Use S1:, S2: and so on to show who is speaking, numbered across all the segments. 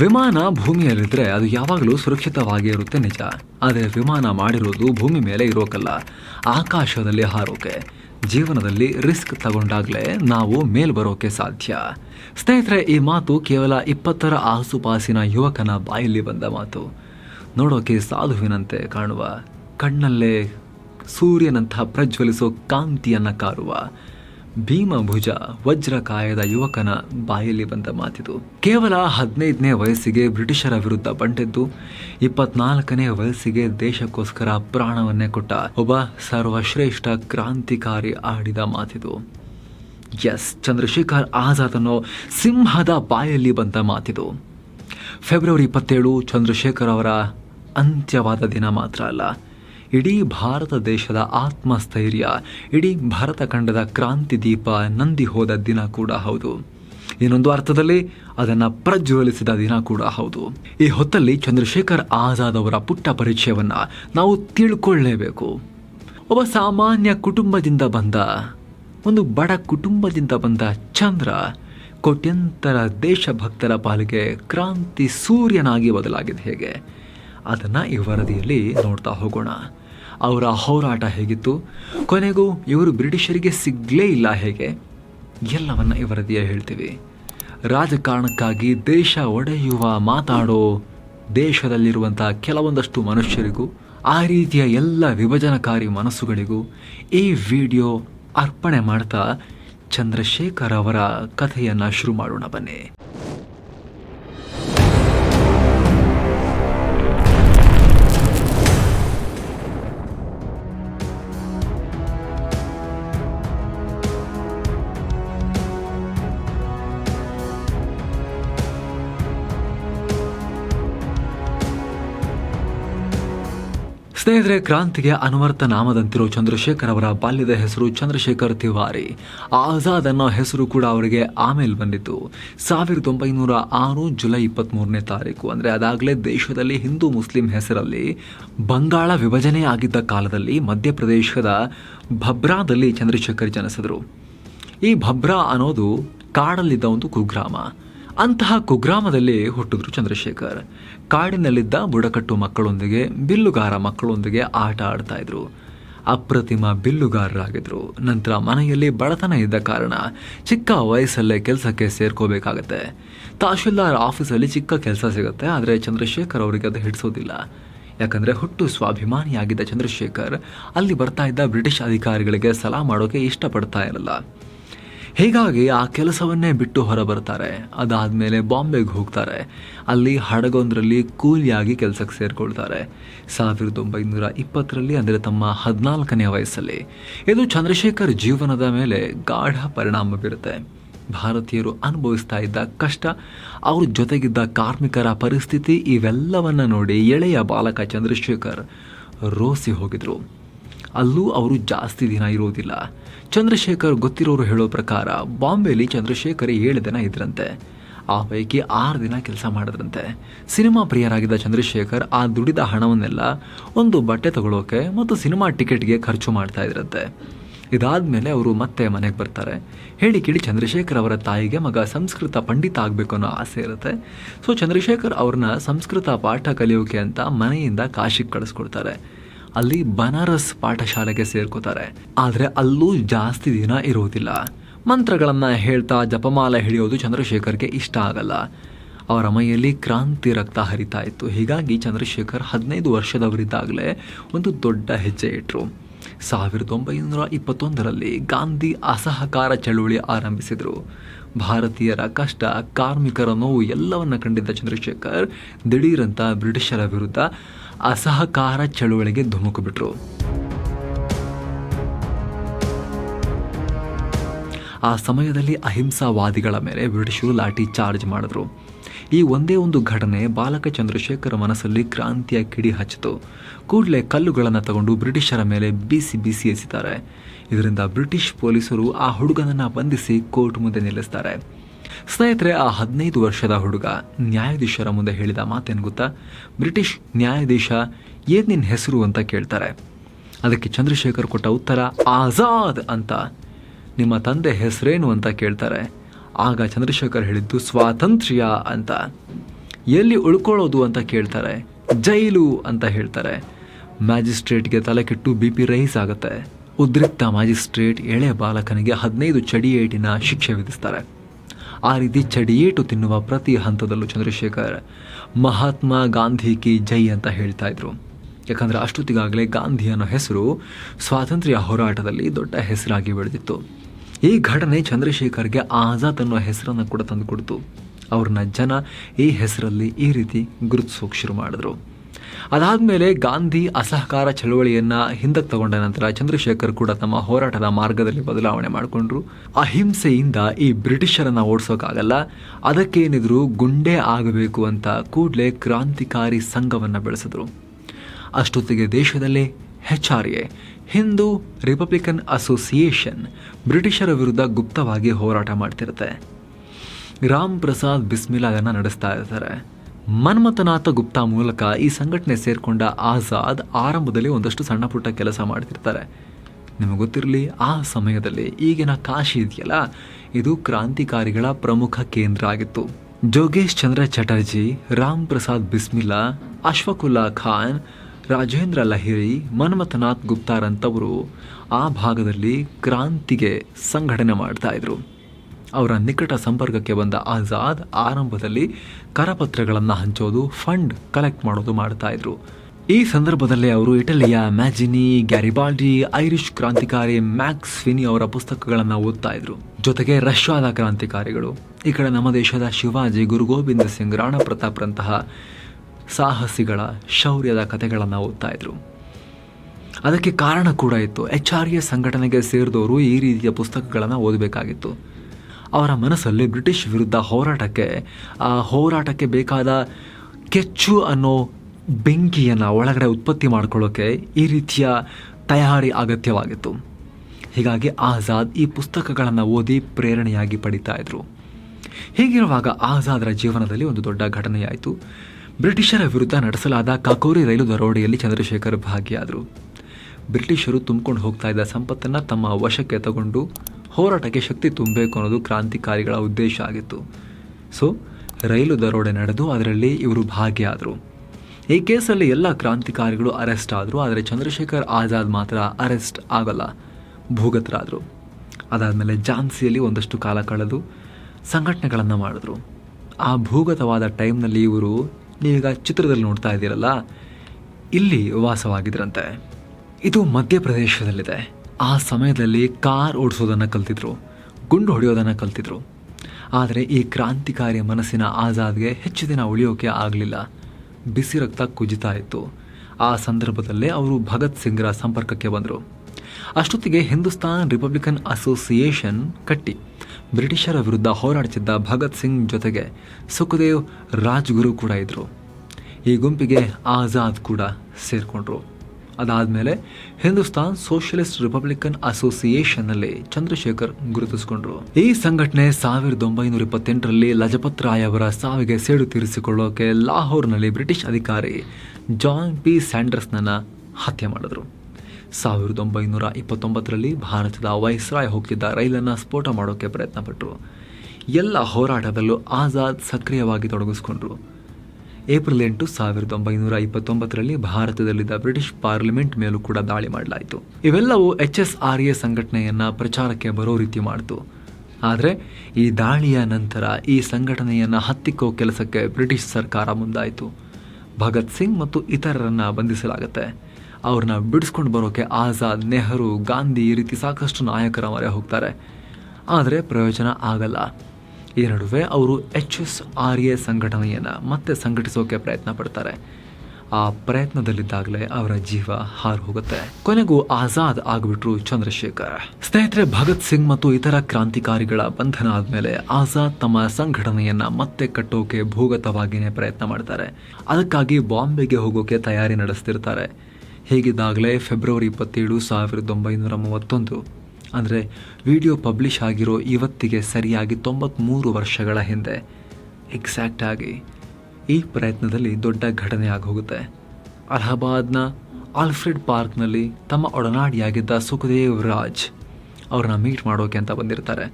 S1: ವಿಮಾನ ಭೂಮಿಯಲ್ಲಿದ್ದರೆ ಅದು ಯಾವಾಗಲೂ ಸುರಕ್ಷಿತವಾಗಿ ಇರುತ್ತೆ ನಿಜ. ಆದರೆ ವಿಮಾನ ಮಾಡಿರೋದು ಭೂಮಿ ಮೇಲೆ ಇರೋಕಲ್ಲ. ಆಕಾಶದಲ್ಲಿ ಹಾರೋಕೆ. ಜೀವನದಲ್ಲಿ ರಿಸ್ಕ್ ತಗೊಂಡಾಗಲೇ ನಾವು ಮೇಲ್ ಬರೋಕೆ ಸಾಧ್ಯ. ಸ್ನೇಹಿತರೆ, ಈ ಮಾತು ಕೇವಲ ಇಪ್ಪತ್ತರ ಆಸುಪಾಸಿನ ಯುವಕನ ಬಾಯಲ್ಲಿ ಬಂದ ಮಾತು. ನೋಡೋಕೆ ಸಾಧುವಿನಂತೆ ಕಾಣುವ, ಕಣ್ಣಲ್ಲೇ ಸೂರ್ಯನಂತಹ ಪ್ರಜ್ವಲಿಸೋ ಕಾಂತಿಯನ್ನು ಕಾರುವ ಭೀಮಭುಜ ವಜ್ರಕಾಯದ ಯುವಕನ ಬಾಯಲ್ಲಿ ಬಂದ ಮಾತಿದು. ಕೇವಲ ಹದಿನೈದನೇ ವಯಸ್ಸಿಗೆ ಬ್ರಿಟಿಷರ ವಿರುದ್ಧ ಬಂಟೆದ್ದು ಇಪ್ಪತ್ನಾಲ್ಕನೇ ವಯಸ್ಸಿಗೆ ದೇಶಕ್ಕೋಸ್ಕರ ಪ್ರಾಣವನ್ನೇ ಕೊಟ್ಟ ಒಬ್ಬ ಸರ್ವಶ್ರೇಷ್ಠ ಕ್ರಾಂತಿಕಾರಿ ಆಡಿದ ಮಾತಿದು. ಎಸ್, ಚಂದ್ರಶೇಖರ್ ಆಜಾದ್ ಸಿಂಹದ ಬಾಯಲ್ಲಿ ಬಂದ ಮಾತಿದು. ಫೆಬ್ರವರಿ ಇಪ್ಪತ್ತೇಳು ಚಂದ್ರಶೇಖರ್ ಅವರ ಅಂತ್ಯವಾದ ದಿನ ಮಾತ್ರ ಅಲ್ಲ ಇಡೀ ಭಾರತ ದೇಶದ ಆತ್ಮಸ್ಥೈರ್ಯ, ಇಡೀ ಭಾರತ ಖಂಡದ ಕ್ರಾಂತಿ ದೀಪ ನಂದಿ ಹೋದ ದಿನ ಕೂಡ ಹೌದು. ಇನ್ನೊಂದು ಅರ್ಥದಲ್ಲಿ ಅದನ್ನು ಪ್ರಜ್ವಲಿಸಿದ ದಿನ ಕೂಡ ಹೌದು. ಈ ಹೊತ್ತಲ್ಲಿ ಚಂದ್ರಶೇಖರ್ ಆಜಾದ್ ಅವರ ಪುಟ್ಟ ಪರಿಚಯವನ್ನು ನಾವು ತಿಳ್ಕೊಳ್ಳೇಬೇಕು ಒಬ್ಬ ಸಾಮಾನ್ಯ ಕುಟುಂಬದಿಂದ ಬಂದ, ಒಂದು ಬಡ ಕುಟುಂಬದಿಂದ ಬಂದ ಚಂದ್ರ ಕೋಟ್ಯಂತರ ದೇಶಭಕ್ತರ ಪಾಲಿಗೆ ಕ್ರಾಂತಿ ಸೂರ್ಯನಾಗಿ ಬದಲಾಗಿದೆ ಹೇಗೆ? ಅದನ್ನು ಈ ವರದಿಯಲ್ಲಿ ನೋಡ್ತಾ ಹೋಗೋಣ. ಅವರ ಹೋರಾಟ ಹೇಗಿತ್ತು? ಕೊನೆಗೂ ಇವರು ಬ್ರಿಟಿಷರಿಗೆ ಸಿಗ್ಲೇ ಇಲ್ಲ ಹೇಗೆ? ಎಲ್ಲವನ್ನ ಈ ವರದಿಯ ಹೇಳ್ತೀವಿ. ರಾಜಕಾರಣಕ್ಕಾಗಿ ದೇಶ ಒಡೆಯುವ ಮಾತಾಡೋ ದೇಶದಲ್ಲಿರುವಂಥ ಕೆಲವೊಂದಷ್ಟು ಮನುಷ್ಯರಿಗೂ, ಆ ರೀತಿಯ ಎಲ್ಲ ವಿಭಜನಕಾರಿ ಮನಸ್ಸುಗಳಿಗೂ ಈ ವಿಡಿಯೋ ಅರ್ಪಣೆ ಮಾಡ್ತಾ ಚಂದ್ರಶೇಖರ್ ಅವರ ಕಥೆಯನ್ನು ಶುರು ಮಾಡೋಣ ಬನ್ನಿ. ಸ್ನೇಹಿತರೆ, ಕ್ರಾಂತಿಗೆ ಅನುವರ್ತ ನಾಮದಂತಿರೋ ಚಂದ್ರಶೇಖರ್ ಅವರ ಬಾಲ್ಯದ ಹೆಸರು ಚಂದ್ರಶೇಖರ್ ತಿವಾರಿ. ಆಜಾದ್ ಅನ್ನೋ ಹೆಸರು ಕೂಡ ಅವರಿಗೆ ಆಮೇಲೆ ಬಂದಿತ್ತು. ಸಾವಿರದ ಒಂಬೈನೂರ ಆರು ಜುಲೈ ಇಪ್ಪತ್ತ್ಮೂರನೇ ತಾರೀಕು, ಅಂದರೆ ಅದಾಗಲೇ ದೇಶದಲ್ಲಿ ಹಿಂದೂ ಮುಸ್ಲಿಂ ಹೆಸರಲ್ಲಿ ಬಂಗಾಳ ವಿಭಜನೆ ಆಗಿದ್ದ ಕಾಲದಲ್ಲಿ ಮಧ್ಯಪ್ರದೇಶದ ಭಬ್ರಾದಲ್ಲಿ ಚಂದ್ರಶೇಖರ್ ಜನಿಸಿದರು. ಈ ಭಬ್ರಾ ಅನ್ನೋದು ಕಾಡಲ್ಲಿದ್ದ ಒಂದು ಕುಗ್ರಾಮ. ಅಂತಹ ಕುಗ್ರಾಮದಲ್ಲಿ ಹುಟ್ಟಿದ್ರು ಚಂದ್ರಶೇಖರ್. ಕಾಡಿನಲ್ಲಿದ್ದ ಬುಡಕಟ್ಟು ಮಕ್ಕಳೊಂದಿಗೆ, ಬಿಲ್ಲುಗಾರ ಮಕ್ಕಳೊಂದಿಗೆ ಆಟ ಆಡ್ತಾ ಇದ್ರು. ಅಪ್ರತಿಮ ಬಿಲ್ಲುಗಾರರಾಗಿದ್ರು. ನಂತರ ಮನೆಯಲ್ಲಿ ಬಡತನ ಇದ್ದ ಕಾರಣ ಚಿಕ್ಕ ವಯಸ್ಸಲ್ಲೇ ಕೆಲಸಕ್ಕೆ ಸೇರ್ಕೋಬೇಕಾಗತ್ತೆ. ತಹಶೀಲ್ದಾರ್ ಆಫೀಸಲ್ಲಿ ಚಿಕ್ಕ ಕೆಲಸ ಸಿಗುತ್ತೆ, ಆದರೆ ಚಂದ್ರಶೇಖರ್ ಅವರಿಗೆ ಅದು ಹಿಡಿಸೋದಿಲ್ಲ. ಯಾಕಂದರೆ ಹುಟ್ಟು ಸ್ವಾಭಿಮಾನಿಯಾಗಿದ್ದ ಚಂದ್ರಶೇಖರ್ ಅಲ್ಲಿ ಬರ್ತಾ ಇದ್ದ ಬ್ರಿಟಿಷ್ ಅಧಿಕಾರಿಗಳಿಗೆ ಸಲಾ ಮಾಡೋಕೆ ಇಷ್ಟಪಡ್ತಾ ಇರಲಿಲ್ಲ ಹೀಗಾಗಿ ಆ ಕೆಲಸವನ್ನೇ ಬಿಟ್ಟು ಹೊರಬರ್ತಾರೆ. ಅದಾದಮೇಲೆ ಬಾಂಬೆಗೆ ಹೋಗ್ತಾರೆ. ಅಲ್ಲಿ ಹಡಗೊಂದರಲ್ಲಿ ಕೂಲಿಯಾಗಿ ಕೆಲಸಕ್ಕೆ ಸೇರಿಕೊಳ್ತಾರೆ. ಸಾವಿರದ ಒಂಬೈನೂರ ಇಪ್ಪತ್ತರಲ್ಲಿ, ಅಂದರೆ ತಮ್ಮ ಹದಿನಾಲ್ಕನೇ ವಯಸ್ಸಲ್ಲಿ. ಇದು ಚಂದ್ರಶೇಖರ್ ಜೀವನದ ಮೇಲೆ ಗಾಢ ಪರಿಣಾಮ ಬೀರುತ್ತೆ. ಭಾರತೀಯರು ಅನುಭವಿಸ್ತಾ ಇದ್ದ ಕಷ್ಟ, ಅವ್ರ ಜೊತೆಗಿದ್ದ ಕಾರ್ಮಿಕರ ಪರಿಸ್ಥಿತಿ, ಇವೆಲ್ಲವನ್ನ ನೋಡಿ ಎಳೆಯ ಬಾಲಕ ಚಂದ್ರಶೇಖರ್ ರೋಸಿ ಹೋಗಿದ್ರು. ಅಲ್ಲೂ ಅವರು ಜಾಸ್ತಿ ದಿನ ಇರೋದಿಲ್ಲ. ಚಂದ್ರಶೇಖರ್ ಗೊತ್ತಿರೋರು ಹೇಳೋ ಪ್ರಕಾರ ಬಾಂಬೆಲಿ ಚಂದ್ರಶೇಖರ್ ಏಳು ದಿನ ಇದ್ರಂತೆ. ಆ ಪೈಕಿ ಆರು ದಿನ ಕೆಲಸ ಮಾಡಿದ್ರಂತೆ. ಸಿನಿಮಾ ಪ್ರಿಯರಾಗಿದ್ದ ಚಂದ್ರಶೇಖರ್ ಆ ದುಡಿದ ಹಣವನ್ನೆಲ್ಲ ಒಂದು ಬಟ್ಟೆ ತಗೊಳ್ಳೋಕೆ ಮತ್ತು ಸಿನಿಮಾ ಟಿಕೆಟ್ಗೆ ಖರ್ಚು ಮಾಡ್ತಾ ಇದ್ರಂತೆ. ಇದಾದ್ಮೇಲೆ ಅವರು ಮತ್ತೆ ಮನೆಗೆ ಬರ್ತಾರೆ. ಹೇಳಿ ಕೇಳಿ ಚಂದ್ರಶೇಖರ್ ಅವರ ತಾಯಿಗೆ ಮಗ ಸಂಸ್ಕೃತ ಪಂಡಿತ ಆಗಬೇಕು ಅನ್ನೋ ಆಸೆ ಇರುತ್ತೆ. ಸೊ ಚಂದ್ರಶೇಖರ್ ಅವ್ರನ್ನ ಸಂಸ್ಕೃತ ಪಾಠ ಕಲಿಯೋಕೆ ಅಂತ ಮನೆಯಿಂದ ಕಾಶಿಗೆ ಕಳಿಸ್ಕೊಡ್ತಾರೆ. ಅಲ್ಲಿ ಬನಾರಸ್ ಪಾಠಶಾಲೆಗೆ ಸೇರ್ಕೋತಾರೆ. ಆದರೆ ಅಲ್ಲೂ ಜಾಸ್ತಿ ದಿನ ಇರೋದಿಲ್ಲ. ಮಂತ್ರಗಳನ್ನು ಹೇಳ್ತಾ ಜಪಮಾಲ ಹಿಡಿಯೋದು ಚಂದ್ರಶೇಖರ್ಗೆ ಇಷ್ಟ ಆಗಲ್ಲ. ಅವರ ಮೈಯಲ್ಲಿ ಕ್ರಾಂತಿ ರಕ್ತ ಹರಿತಾ ಇತ್ತು. ಹೀಗಾಗಿ ಚಂದ್ರಶೇಖರ್ ಹದಿನೈದು ವರ್ಷದವರಿದ್ದಾಗಲೇ ಒಂದು ದೊಡ್ಡ ಹೆಜ್ಜೆ ಇಟ್ಟರು ಸಾವಿರದ ಒಂಬೈನೂರ ಇಪ್ಪತ್ತೊಂದರಲ್ಲಿ ಗಾಂಧಿ ಅಸಹಕಾರ ಚಳುವಳಿ ಆರಂಭಿಸಿದರು. ಭಾರತೀಯರ ಕಷ್ಟ, ಕಾರ್ಮಿಕರ ನೋವು ಎಲ್ಲವನ್ನ ಕಂಡಿದ್ದ ಚಂದ್ರಶೇಖರ್ ದಿಢೀರಂತ ಬ್ರಿಟಿಷರ ವಿರುದ್ಧ ಅಸಹಕಾರ ಚಳುವಳಿಗೆ ಧುಮುಕು ಬಿಟ್ರು. ಆ ಸಮಯದಲ್ಲಿ ಅಹಿಂಸಾವಾದಿಗಳ ಮೇಲೆ ಬ್ರಿಟಿಷರು ಲಾಠಿ ಚಾರ್ಜ್ ಮಾಡಿದ್ರು. ಈ ಒಂದೇ ಒಂದು ಘಟನೆ ಬಾಲಕ ಚಂದ್ರಶೇಖರ ಮನಸ್ಸಲ್ಲಿ ಕ್ರಾಂತಿಯ ಕಿಡಿ ಹಚ್ಚಿತು. ಕೂಡಲೇ ಕಲ್ಲುಗಳನ್ನು ತಗೊಂಡು ಬ್ರಿಟಿಷರ ಮೇಲೆ ಬೀಸಿ ಬೀಸಿ ಎಸಿತಾರೆ. ಇದರಿಂದ ಬ್ರಿಟಿಷ್ ಪೊಲೀಸರು ಆ ಹುಡುಗನನ್ನು ಬಂಧಿಸಿ ಕೋರ್ಟ್ ಮುಂದೆ ನಿಲ್ಲಿಸ್ತಾರೆ. ಸ್ನೇಹಿತರೆ, ಆ ಹದಿನೈದು ವರ್ಷದ ಹುಡುಗ ನ್ಯಾಯಾಧೀಶರ ಮುಂದೆ ಹೇಳಿದ ಮಾತೇನು ಗೊತ್ತಾ? ಬ್ರಿಟಿಷ್ ನ್ಯಾಯಾಧೀಶ ಏನು ನಿನ್ನ ಹೆಸರು ಅಂತ ಕೇಳ್ತಾರೆ. ಅದಕ್ಕೆ ಚಂದ್ರಶೇಖರ್ ಕೊಟ್ಟ ಉತ್ತರ, ಆಜಾದ್ ಅಂತ. ನಿಮ್ಮ ತಂದೆ ಹೆಸರೇನು ಅಂತ ಕೇಳ್ತಾರೆ. ಆಗ ಚಂದ್ರಶೇಖರ್ ಹೇಳಿದ್ದು ಸ್ವಾತಂತ್ರ್ಯ ಅಂತ. ಎಲ್ಲಿ ಉಳ್ಕೊಳ್ಳೋದು ಅಂತ ಕೇಳ್ತಾರೆ. ಜೈಲು ಅಂತ ಹೇಳ್ತಾರೆ. ಮ್ಯಾಜಿಸ್ಟ್ರೇಟ್ಗೆ ತಲೆ ಕೆಟ್ಟು ಬಿ ಪಿ ರೈಸ್ ಆಗುತ್ತೆ. ಉದ್ರಿಕ್ತ ಮ್ಯಾಜಿಸ್ಟ್ರೇಟ್ ಎಳೆ ಬಾಲಕನಿಗೆ ಹದಿನೈದು ಚಡಿಯೇಟಿನ ಶಿಕ್ಷೆ ವಿಧಿಸ್ತಾರೆ. ಆ ರೀತಿ ಚಡಿಯೇಟು ತಿನ್ನುವ ಪ್ರತಿ ಹಂತದಲ್ಲೂ ಚಂದ್ರಶೇಖರ್ ಮಹಾತ್ಮ ಗಾಂಧಿ ಕಿ ಜೈ ಅಂತ ಹೇಳ್ತಾ ಇದ್ರು. ಯಾಕಂದರೆ ಅಷ್ಟೊತ್ತಿಗಾಗಲೇ ಗಾಂಧಿ ಅನ್ನೋ ಹೆಸರು ಸ್ವಾತಂತ್ರ್ಯ ಹೋರಾಟದಲ್ಲಿ ದೊಡ್ಡ ಹೆಸರಾಗಿ ಬೆಳೆದಿತ್ತು. ಈ ಘಟನೆ ಚಂದ್ರಶೇಖರ್ಗೆ ಆಜಾದ್ ಅನ್ನೋ ಹೆಸರನ್ನು ಕೂಡ ತಂದುಕೊಡ್ತು. ಅವ್ರನ್ನ ಜನ ಈ ಹೆಸರಲ್ಲಿ ಈ ರೀತಿ ಗುರುತಿಸೋಕೆ ಶುರು ಮಾಡಿದ್ರು. ಅದಾದಮೇಲೆ ಗಾಂಧಿ ಅಸಹಕಾರ ಚಳವಳಿಯನ್ನ ಹಿಂದಕ್ಕೆ ತಗೊಂಡ ನಂತರ ಚಂದ್ರಶೇಖರ್ ಕೂಡ ತಮ್ಮ ಹೋರಾಟದ ಮಾರ್ಗದಲ್ಲಿ ಬದಲಾವಣೆ ಮಾಡಿಕೊಂಡ್ರು. ಅಹಿಂಸೆಯಿಂದ ಈ ಬ್ರಿಟಿಷರನ್ನ ಓಡಿಸೋಕ್ಕಾಗಲ್ಲ ಅದಕ್ಕೇನಿದ್ರು ಗುಂಡೆ ಆಗಬೇಕು ಅಂತ ಕೂಡಲೇ ಕ್ರಾಂತಿಕಾರಿ ಸಂಘವನ್ನು ಬೆಳೆಸಿದ್ರು. ಅಷ್ಟೊತ್ತಿಗೆ ದೇಶದಲ್ಲೇ H R A Hindu republican association, ಬ್ರಿಟಿಷರ ವಿರುದ್ಧ ಗುಪ್ತವಾಗಿ ಹೋರಾಟ ಮಾಡ್ತಿರುತ್ತೆ. ರಾಮ್ ಪ್ರಸಾದ್ ಬಿಸ್ಮಿಲ್ ಅದನ್ನು ನಡೆಸ್ತಾ ಇರ್ತಾರೆ. ಮನ್ಮಥನಾಥ ಗುಪ್ತಾ ಮೂಲಕ ಈ ಸಂಘಟನೆ ಸೇರಿಕೊಂಡ ಆಜಾದ್ ಆರಂಭದಲ್ಲಿ ಒಂದಷ್ಟು ಸಣ್ಣ ಪುಟ್ಟ ಕೆಲಸ ಮಾಡ್ತಿರ್ತಾರೆ. ನಿಮಗೆ ಗೊತ್ತಿರಲಿ, ಆ ಸಮಯದಲ್ಲಿ ಈಗಿನ ಕಾಶಿ ಇದೆಯಲ್ಲ? ಇದು ಕ್ರಾಂತಿಕಾರಿಗಳ ಪ್ರಮುಖ ಕೇಂದ್ರ ಆಗಿತ್ತು. ಜೋಗೇಶ್ ಚಂದ್ರ ಚಟರ್ಜಿ, ರಾಮ್ ಪ್ರಸಾದ್ ಬಿಸ್ಮಿಲ್ಲಾ, ಅಶ್ವಕುಲ್ಲಾ ಖಾನ್, ರಾಜೇಂದ್ರ ಲಹಿರಿ, ಮನ್ಮಥನಾಥ್ ಗುಪ್ತಾರಂಥವರು ಆ ಭಾಗದಲ್ಲಿ ಕ್ರಾಂತಿಗೆ ಸಂಘಟನೆ ಮಾಡ್ತಾ ಇದ್ರು. ಅವರ ನಿಕಟ ಸಂಪರ್ಕಕ್ಕೆ ಬಂದ ಆಜಾದ್ ಆರಂಭದಲ್ಲಿ ಕರಪತ್ರಗಳನ್ನು ಹಂಚೋದು ಫಂಡ್ ಕಲೆಕ್ಟ್ ಮಾಡೋದು ಮಾಡ್ತಾ ಇದ್ರು. ಈ ಸಂದರ್ಭದಲ್ಲೇ ಅವರು ಇಟಲಿಯ ಮ್ಯಾಜಿನಿ, ಗ್ಯಾರಿಬಾಲ್ಡಿ ಐರಿಷ್ ಕ್ರಾಂತಿಕಾರಿ ಮ್ಯಾಕ್ಸ್ ಫಿನಿ ಅವರ ಪುಸ್ತಕಗಳನ್ನು ಓದ್ತಾ ಇದ್ರು. ಜೊತೆಗೆ ರಷ್ಯಾದ ಕ್ರಾಂತಿಕಾರಿಗಳು, ಈ ಕಡೆ ನಮ್ಮ ದೇಶದ ಶಿವಾಜಿ ಗುರು ಗೋವಿಂದ ಸಿಂಗ್, ರಾಣಾ ಪ್ರತಾಪ್ರಂತಹ ಸಾಹಸಿಗಳ, ಶೌರ್ಯದ ಕಥೆಗಳನ್ನು ಓದ್ತಾ ಇದ್ರು. ಅದಕ್ಕೆ ಕಾರಣ ಕೂಡ ಇತ್ತು. ಎಚ್ ಆರ್ ಎ ಸಂಘಟನೆಗೆ ಸೇರಿದವರು ಈ ರೀತಿಯ ಪುಸ್ತಕಗಳನ್ನು ಓದಬೇಕಾಗಿತ್ತು. ಅವರ ಮನಸ್ಸಲ್ಲಿ ಬ್ರಿಟಿಷ್ ವಿರುದ್ಧ ಹೋರಾಟಕ್ಕೆ, ಆ ಹೋರಾಟಕ್ಕೆ ಬೇಕಾದ ಕೆಚ್ಚು ಅನ್ನೋ ಬೆಂಕಿಯನ್ನು ಒಳಗಡೆ ಉತ್ಪತ್ತಿ ಮಾಡ್ಕೊಳ್ಳೋಕೆ ಈ ರೀತಿಯ ತಯಾರಿ ಅಗತ್ಯವಾಗಿತ್ತು. ಹೀಗಾಗಿ ಆಜಾದ್ ಈ ಪುಸ್ತಕಗಳನ್ನು ಓದಿ ಪ್ರೇರಣೆಯಾಗಿ ಪಡಿತಾ ಇದ್ದರು ಹೀಗಿರುವಾಗ ಆಜಾದ್ರ ಜೀವನದಲ್ಲಿ ಒಂದು ದೊಡ್ಡ ಘಟನೆಯಾಯಿತು. ಬ್ರಿಟಿಷರ ವಿರುದ್ಧ ನಡೆಸಲಾದ ಕಾಕೋರಿ ರೈಲು ದರೋಡೆಯಲ್ಲಿ ಚಂದ್ರಶೇಖರ್ ಭಾಗಿಯಾದರು. ಬ್ರಿಟಿಷರು ತುಂಬಿಕೊಂಡು ಹೋಗ್ತಾ ಇದ್ದ ಸಂಪತ್ತನ್ನು ತಮ್ಮ ವಶಕ್ಕೆ ತಗೊಂಡು ಹೋರಾಟಕ್ಕೆ ಶಕ್ತಿ ತುಂಬಬೇಕು ಅನ್ನೋದು ಕ್ರಾಂತಿಕಾರಿಗಳ ಉದ್ದೇಶ ಆಗಿತ್ತು. ಸೊ ರೈಲು ದರೋಡೆ ನಡೆದು ಅದರಲ್ಲಿ ಇವರು ಭಾಗಿಯಾದರು. ಈ ಕೇಸಲ್ಲಿ ಎಲ್ಲ ಕ್ರಾಂತಿಕಾರಿಗಳು ಅರೆಸ್ಟ್ ಆದರು, ಆದರೆ ಚಂದ್ರಶೇಖರ್ ಆಜಾದ್ ಮಾತ್ರ ಅರೆಸ್ಟ್ ಆಗಲ್ಲ, ಭೂಗತರಾದರು. ಅದಾದಮೇಲೆ ಝಾನ್ಸಿಯಲ್ಲಿ ಒಂದಷ್ಟು ಕಾಲ ಕಳೆದು ಸಂಘಟನೆಗಳನ್ನು ಮಾಡಿದ್ರು. ಆ ಭೂಗತವಾದ ಟೈಮ್ನಲ್ಲಿ ಇವರು ನೀವೀಗ ಚಿತ್ರದಲ್ಲಿ ನೋಡ್ತಾ ಇದ್ದೀರಲ್ಲ, ಇಲ್ಲಿ ವಾಸವಾಗಿದ್ರಂತೆ. ಇದು ಮಧ್ಯಪ್ರದೇಶದಲ್ಲಿದೆ. ಆ ಸಮಯದಲ್ಲಿ ಕಾರ್ ಓಡಿಸೋದನ್ನು ಕಲ್ತಿದ್ರು, ಗುಂಡು ಹೊಡೆಯೋದನ್ನು ಕಲ್ತಿದ್ರು. ಆದರೆ ಈ ಕ್ರಾಂತಿಕಾರಿ ಮನಸ್ಸಿನ ಆಜಾದ್ಗೆ ಹೆಚ್ಚು ದಿನ ಉಳಿಯೋಕೆ ಆಗಲಿಲ್ಲ. ಬಿಸಿ ರಕ್ತ ಕುಜಿತಾ ಇತ್ತು. ಆ ಸಂದರ್ಭದಲ್ಲೇ ಅವರು ಭಗತ್ ಸಿಂಗ್ರ ಸಂಪರ್ಕಕ್ಕೆ ಬಂದರು. ಅಷ್ಟೊತ್ತಿಗೆ ಹಿಂದೂಸ್ತಾನ್ ರಿಪಬ್ಲಿಕನ್ ಅಸೋಸಿಯೇಷನ್ ಕಟ್ಟಿ ಬ್ರಿಟಿಷರ ವಿರುದ್ಧ ಹೋರಾಡುತ್ತಿದ್ದ ಭಗತ್ ಸಿಂಗ್ ಜೊತೆಗೆ ಸುಖದೇವ್ ರಾಜ್ಗುರು ಕೂಡ ಇದ್ದರು ಈ ಗುಂಪಿಗೆ ಆಜಾದ್ ಕೂಡ ಸೇರಿಕೊಂಡ್ರು. ಅದಾದಮೇಲೆ ಹಿಂದೂಸ್ತಾನ್ ಸೋಷಿಯಲಿಸ್ಟ್ ರಿಪಬ್ಲಿಕನ್ ಅಸೋಸಿಯೇಷನ್ನಲ್ಲಿ ಚಂದ್ರಶೇಖರ್ ಗುರುತಿಸಿಕೊಂಡರು. ಈ ಸಂಘಟನೆ ಸಾವಿರದ ಒಂಬೈನೂರ ಇಪ್ಪತ್ತೆಂಟರಲ್ಲಿ ಲಜಪತ್ ರಾಯ್ ಅವರ ಸಾವಿಗೆ ಸೇಡು ತೀರಿಸಿಕೊಳ್ಳೋಕೆ ಲಾಹೋರ್ನಲ್ಲಿ ಬ್ರಿಟಿಷ್ ಅಧಿಕಾರಿ ಜಾನ್ ಪಿ ಸ್ಯಾಂಡರ್ಸ್ನನ್ನು ಹತ್ಯೆ ಮಾಡಿದ್ರು. ಸಾವಿರದ ಒಂಬೈನೂರ ಇಪ್ಪತ್ತೊಂಬತ್ತರಲ್ಲಿ ಭಾರತದ ವೈಸ್ರಾಯ್ ಹೋಗ್ತಿದ್ದ ರೈಲನ್ನು ಸ್ಫೋಟ ಮಾಡೋಕ್ಕೆ ಪ್ರಯತ್ನ ಪಟ್ಟರು ಎಲ್ಲ ಹೋರಾಟದಲ್ಲೂ ಆಜಾದ್ ಸಕ್ರಿಯವಾಗಿ ತೊಡಗಿಸ್ಕೊಂಡ್ರು. ಏಪ್ರಿಲ್ ಎಂಟು ಸಾವಿರದ ಒಂಬೈನೂರ ಇಪ್ಪತ್ತೊಂಬತ್ತರಲ್ಲಿ ಭಾರತದಲ್ಲಿದ್ದ ಬ್ರಿಟಿಷ್ ಪಾರ್ಲಿಮೆಂಟ್ ಮೇಲೂ ಕೂಡ ದಾಳಿ ಮಾಡಲಾಯಿತು. ಇವೆಲ್ಲವೂ ಎಚ್ ಎಸ್ ಆರ್ ಎ ಸಂಘಟನೆಯನ್ನ ಪ್ರಚಾರಕ್ಕೆ ಬರೋ ರೀತಿ ಮಾಡಿತು. ಆದರೆ ಈ ದಾಳಿಯ ನಂತರ ಈ ಸಂಘಟನೆಯನ್ನ ಹತ್ತಿಕ್ಕೋ ಕೆಲಸಕ್ಕೆ ಬ್ರಿಟಿಷ್ ಸರ್ಕಾರ ಮುಂದಾಯಿತು. ಭಗತ್ ಸಿಂಗ್ ಮತ್ತು ಇತರರನ್ನ ಬಂಧಿಸಲಾಗುತ್ತೆ. ಅವ್ರನ್ನ ಬಿಡಿಸ್ಕೊಂಡು ಬರೋಕೆ ಆಜಾದ್, ನೆಹರು, ಗಾಂಧಿ ಈ ರೀತಿ ಸಾಕಷ್ಟು ನಾಯಕರ ಮರೆ ಹೋಗ್ತಾರೆ. ಆದರೆ ಪ್ರಯೋಜನ ಆಗಲ್ಲ. ಈ ನಡುವೆ ಅವರು ಎಚ್ ಎಸ್ ಆರ್ ಎ ಸಂಘಟನೆಯನ್ನು ಮತ್ತೆ ಸಂಘಟಿಸೋಕೆ ಪ್ರಯತ್ನ ಪಡ್ತಾರೆ. ಆ ಪ್ರಯತ್ನದಲ್ಲಿದ್ದಾಗಲೇ ಅವರ ಜೀವ ಹಾರು ಹೋಗುತ್ತೆ. ಕೊನೆಗೂ ಆಜಾದ್ ಆಗಿಬಿಟ್ರು ಚಂದ್ರಶೇಖರ್. ಸ್ನೇಹಿತರೆ, ಭಗತ್ ಸಿಂಗ್ ಮತ್ತು ಇತರ ಕ್ರಾಂತಿಕಾರಿಗಳ ಬಂಧನ ಆದ್ಮೇಲೆ ಆಜಾದ್ ತಮ್ಮ ಸಂಘಟನೆಯನ್ನ ಮತ್ತೆ ಕಟ್ಟೋಕೆ ಭೂಗತವಾಗಿನೇ ಪ್ರಯತ್ನ ಮಾಡ್ತಾರೆ. ಅದಕ್ಕಾಗಿ ಬಾಂಬೆಗೆ ಹೋಗೋಕೆ ತಯಾರಿ ನಡೆಸ್ತಿರ್ತಾರೆ. ಹೀಗಿದ್ದಾಗಲೇ ಫೆಬ್ರವರಿ ಇಪ್ಪತ್ತೇಳು, ಸಾವಿರದ ಒಂಬೈನೂರ ಮೂವತ್ತೊಂದು. ಅಂದರೆ ವಿಡಿಯೋ ಪಬ್ಲಿಷ್ ಆಗಿರೋ ಇವತ್ತಿಗೆ ಸರಿಯಾಗಿ ತೊಂಬತ್ತ್ಮೂರು ವರ್ಷಗಳ ಹಿಂದೆ. ಎಕ್ಸಾಕ್ಟಾಗಿ ಈ ಪ್ರಯತ್ನದಲ್ಲಿ ದೊಡ್ಡ ಘಟನೆ ಆಗೋಗುತ್ತೆ. ಅಲಹಾಬಾದ್ನ ಆಲ್ಫ್ರೆಡ್ ಪಾರ್ಕ್ನಲ್ಲಿ ತಮ್ಮ ಒಡನಾಡಿಯಾಗಿದ್ದ ಸುಖದೇವ್ ರಾಜ್ ಅವ್ರನ್ನ ಮೀಟ್ ಮಾಡೋಕೆ ಅಂತ ಬಂದಿರ್ತಾರೆ.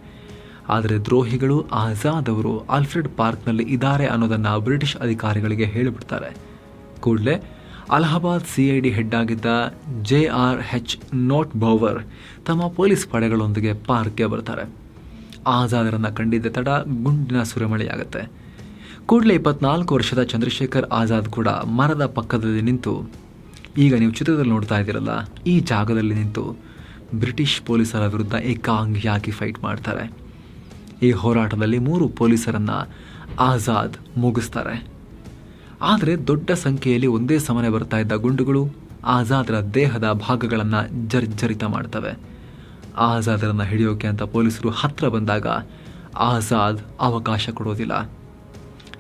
S1: ಆದರೆ ದ್ರೋಹಿಗಳು ಆಜಾದ್ ಅವರು ಆಲ್ಫ್ರೆಡ್ ಪಾರ್ಕ್ನಲ್ಲಿ ಇದ್ದಾರೆ ಅನ್ನೋದನ್ನು ಬ್ರಿಟಿಷ್ ಅಧಿಕಾರಿಗಳಿಗೆ ಹೇಳಿಬಿಡ್ತಾರೆ. ಕೂಡಲೇ ಅಲಹಾಬಾದ್ ಸಿಐಡಿ ಹೆಡ್ ಆಗಿದ್ದ J R H Nott Bower ತಮ್ಮ ಪೊಲೀಸ್ ಪಡೆಗಳೊಂದಿಗೆ ಪಾರ್ಕ್ಗೆ ಬರ್ತಾರೆ ಆಜಾದರನ್ನು ಕಂಡಿದ್ದ ತಡ ಗುಂಡಿನ ಸುರಿಮಳೆಯಾಗುತ್ತೆ. ಕೂಡಲೇ ಇಪ್ಪತ್ನಾಲ್ಕು ವರ್ಷದ ಚಂದ್ರಶೇಖರ್ ಆಜಾದ್ ಕೂಡ ಮರದ ಪಕ್ಕದಲ್ಲಿ ನಿಂತು, ಈಗ ನೀವು ಚಿತ್ರದಲ್ಲಿ ನೋಡ್ತಾ ಇದ್ದೀರಲ್ಲ, ಈ ಜಾಗದಲ್ಲಿ ನಿಂತು ಬ್ರಿಟಿಷ್ ಪೊಲೀಸರ ವಿರುದ್ಧ ಏಕಾಂಗಿಯಾಗಿ ಫೈಟ್ ಮಾಡ್ತಾರೆ. ಈ ಹೋರಾಟದಲ್ಲಿ ಮೂರು ಪೊಲೀಸರನ್ನು ಆಜಾದ್ ಮುಗಿಸ್ತಾರೆ. ಆದರೆ ದೊಡ್ಡ ಸಂಖ್ಯೆಯಲ್ಲಿ ಒಂದೇ ಸಮನೆ ಬರ್ತಾ ಇದ್ದ ಗುಂಡುಗಳು ಆಜಾದರ ದೇಹದ ಭಾಗಗಳನ್ನು ಜರ್ಜರಿತ ಮಾಡ್ತವೆ. ಆಜಾದರನ್ನು ಹಿಡಿಯೋಕೆ ಅಂತ ಪೊಲೀಸರು ಹತ್ತಿರ ಬಂದಾಗ ಆಜಾದ್ ಅವಕಾಶ ಕೊಡೋದಿಲ್ಲ.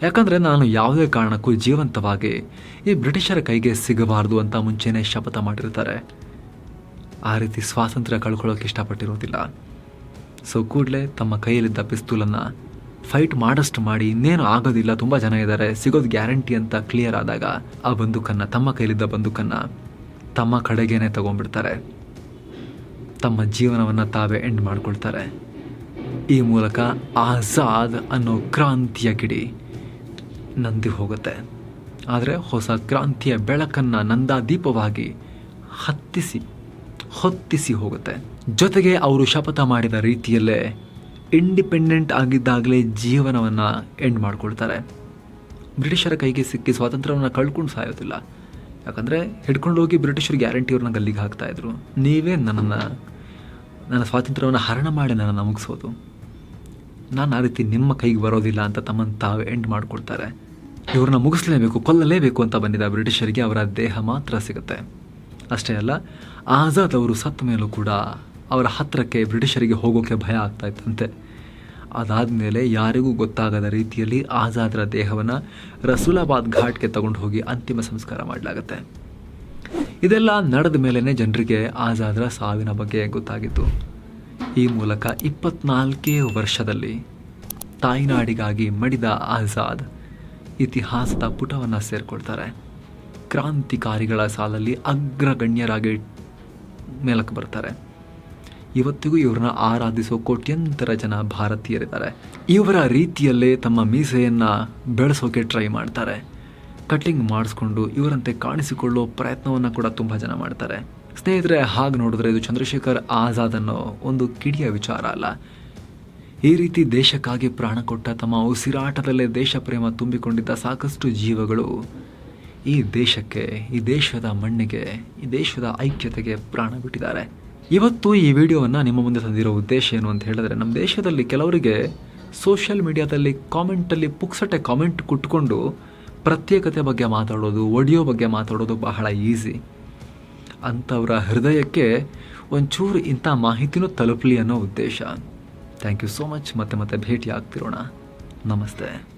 S1: ಯಾಕಂದರೆ ನಾನು ಯಾವುದೇ ಕಾರಣಕ್ಕೂ ಜೀವಂತವಾಗಿ ಈ ಬ್ರಿಟಿಷರ ಕೈಗೆ ಸಿಗಬಾರ್ದು ಅಂತ ಮುಂಚೆನೇ ಶಪಥ ಮಾಡಿರ್ತಾರೆ. ಆ ರೀತಿ ಸ್ವಾತಂತ್ರ್ಯ ಕಳ್ಕೊಳ್ಳೋಕೆ ಇಷ್ಟಪಟ್ಟಿರೋದಿಲ್ಲ. ಸೊ ಕೂಡಲೇ ತಮ್ಮ ಕೈಯಲ್ಲಿದ್ದ ಪಿಸ್ತೂಲನ್ನು ಫೈಟ್ ಮಾಡಷ್ಟು ಮಾಡಿ ಇನ್ನೇನು ಆಗೋದಿಲ್ಲ, ತುಂಬ ಜನ ಇದ್ದಾರೆ ಸಿಗೋದು ಗ್ಯಾರಂಟಿ ಅಂತ ಕ್ಲಿಯರ್ ಆದಾಗ ಆ ಬಂದೂಕನ್ನು, ತಮ್ಮ ಕೈಲಿದ್ದ ಬಂದೂಕನ್ನು ತಮ್ಮ ಕಡೆಗೇನೆ ತಗೊಂಡ್ಬಿಡ್ತಾರೆ. ತಮ್ಮ ಜೀವನವನ್ನು ತಾವೇ ಎಂಡ್ ಮಾಡ್ಕೊಳ್ತಾರೆ. ಈ ಮೂಲಕ ಆಜಾದ್ ಅನ್ನೋ ಕ್ರಾಂತಿಯ ಕಿಡಿ ನಂದಿ ಹೋಗುತ್ತೆ. ಆದರೆ ಹೊಸ ಕ್ರಾಂತಿಯ ಬೆಳಕನ್ನು ನಂದಾದೀಪವಾಗಿ ಹತ್ತಿಸಿ, ಹೊತ್ತಿಸಿ ಹೋಗುತ್ತೆ. ಜೊತೆಗೆ ಅವರು ಶಪಥ ಮಾಡಿದ ರೀತಿಯಲ್ಲೇ ಇಂಡಿಪೆಂಡೆಂಟ್ ಆಗಿದ್ದಾಗಲೇ ಜೀವನವನ್ನು ಎಂಡ್ ಮಾಡ್ಕೊಳ್ತಾರೆ. ಬ್ರಿಟಿಷರ ಕೈಗೆ ಸಿಕ್ಕಿ ಸ್ವಾತಂತ್ರ್ಯವನ್ನು ಕಳ್ಕೊಂಡು ಸಾಯೋದಿಲ್ಲ. ಯಾಕಂದರೆ ಹಿಡ್ಕೊಂಡು ಹೋಗಿ ಬ್ರಿಟಿಷರು ಗ್ಯಾರಂಟಿ ಅವ್ರನ್ನ ಗಲ್ಲಿಗೆ ಹಾಕ್ತಾ ಇದ್ರು. ನೀವೇ ನನ್ನನ್ನು, ನನ್ನ ಸ್ವಾತಂತ್ರ್ಯವನ್ನು ಹರಣ ಮಾಡಿ ನನ್ನನ್ನು ಮುಗಿಸೋದು. ನಾನು ಆ ರೀತಿ ನಿಮ್ಮ ಕೈಗೆ ಬರೋದಿಲ್ಲ ಅಂತ ತಮ್ಮನ್ನು ತಾವೇ ಎಂಡ್ ಮಾಡಿಕೊಡ್ತಾರೆ ಇವ್ರನ್ನ ಮುಗಿಸ್ಲೇಬೇಕು, ಕೊಲ್ಲಲೇಬೇಕು ಅಂತ ಬಂದಿದ್ದ ಬ್ರಿಟಿಷರಿಗೆ ಅವರ ದೇಹ ಮಾತ್ರ ಸಿಗುತ್ತೆ. ಅಷ್ಟೇ ಅಲ್ಲ, ಆಜಾದ್ ಅವರು ಸತ್ತ ಮೇಲೂ ಕೂಡ ಅವರ ಹತ್ತಿರಕ್ಕೆ ಬ್ರಿಟಿಷರಿಗೆ ಹೋಗೋಕ್ಕೆ ಭಯ ಆಗ್ತಾ ಇತ್ತಂತೆ. ಅದಾದಮೇಲೆ ಯಾರಿಗೂ ಗೊತ್ತಾಗದ ರೀತಿಯಲ್ಲಿ ಆಜಾದ್ರ ದೇಹವನ್ನು ರಸೂಲಾಬಾದ್ ಘಾಟ್ಗೆ ತಗೊಂಡು ಹೋಗಿ ಅಂತಿಮ ಸಂಸ್ಕಾರ ಮಾಡಲಾಗುತ್ತೆ. ಇದೆಲ್ಲ ನಡೆದ ಮೇಲೇ ಜನರಿಗೆ ಆಜಾದ್ರ ಸಾವಿನ ಬಗ್ಗೆ ಗೊತ್ತಾಗಿತ್ತು. ಈ ಮೂಲಕ ಇಪ್ಪತ್ನಾಲ್ಕೇ ವರ್ಷದಲ್ಲಿ ತಾಯ್ನಾಡಿಗಾಗಿ ಮಡಿದ ಆಜಾದ್ ಇತಿಹಾಸದ ಪುಟವನ್ನು ಸೇರಿಕೊಳ್ತಾರೆ. ಕ್ರಾಂತಿಕಾರಿಗಳ ಸಾಲಲ್ಲಿ ಅಗ್ರಗಣ್ಯರಾಗಿ ಮೇಲಕ್ಕೆ ಬರ್ತಾರೆ. ಇವತ್ತಿಗೂ ಇವ್ರನ್ನ ಆರಾಧಿಸೋ ಕೋಟ್ಯಂತರ ಜನ ಭಾರತೀಯರಿದ್ದಾರೆ. ಇವರ ರೀತಿಯಲ್ಲೇ ತಮ್ಮ ಮೀಸೆಯನ್ನು ಬೆಳೆಸೋಕೆ ಟ್ರೈ ಮಾಡ್ತಾರೆ. ಕಟ್ಟಿಂಗ್ ಮಾಡಿಸ್ಕೊಂಡು ಇವರಂತೆ ಕಾಣಿಸಿಕೊಳ್ಳೋ ಪ್ರಯತ್ನವನ್ನು ಕೂಡ ತುಂಬ ಜನ ಮಾಡ್ತಾರೆ. ಸ್ನೇಹಿತರೆ, ಹಾಗೆ ನೋಡಿದ್ರೆ ಇದು ಚಂದ್ರಶೇಖರ್ ಆಜಾದ್ ಅನ್ನೋ ಒಂದು ಕಿಡಿಯ ವಿಚಾರ ಅಲ್ಲ. ಈ ರೀತಿ ದೇಶಕ್ಕಾಗಿ ಪ್ರಾಣ ಕೊಟ್ಟ ತಮ್ಮ ಉಸಿರಾಟದಲ್ಲೇ ದೇಶ ಪ್ರೇಮ ತುಂಬಿಕೊಂಡಿದ್ದ ಸಾಕಷ್ಟು ಜೀವಗಳು ಈ ದೇಶಕ್ಕೆ, ಈ ದೇಶದ ಮಣ್ಣಿಗೆ, ಈ ದೇಶದ ಐಕ್ಯತೆಗೆ ಪ್ರಾಣ ಬಿಟ್ಟಿದ್ದಾರೆ. ಇವತ್ತು ಈ ವಿಡಿಯೋವನ್ನು ನಿಮ್ಮ ಮುಂದೆ ತಂದಿರೋ ಉದ್ದೇಶ ಏನು ಅಂತ ಹೇಳಿದ್ರೆ, ನಮ್ಮ ದೇಶದಲ್ಲಿ ಕೆಲವರಿಗೆ ಸೋಷಿಯಲ್ ಮೀಡಿಯಾದಲ್ಲಿ ಕಾಮೆಂಟಲ್ಲಿ ಪುಕ್ಸಟೆ ಕಾಮೆಂಟ್ ಕುಟ್ಕೊಂಡು ಪ್ರತ್ಯೇಕತೆ ಬಗ್ಗೆ ಮಾತಾಡೋದು ಒಡಿಯೋ ಬಗ್ಗೆ ಮಾತಾಡೋದು ಬಹಳ ಈಸಿ ಅಂಥವರ ಹೃದಯಕ್ಕೆ ಒಂಚೂರು ಇಂಥ ಮಾಹಿತಿನೂ ತಲುಪಲಿ ಅನ್ನೋ ಉದ್ದೇಶ. ಥ್ಯಾಂಕ್ ಯು ಸೋ ಮಚ್ ಮತ್ತೆ ಮತ್ತೆ ಭೇಟಿ ಆಗ್ತಿರೋಣ ನಮಸ್ತೆ.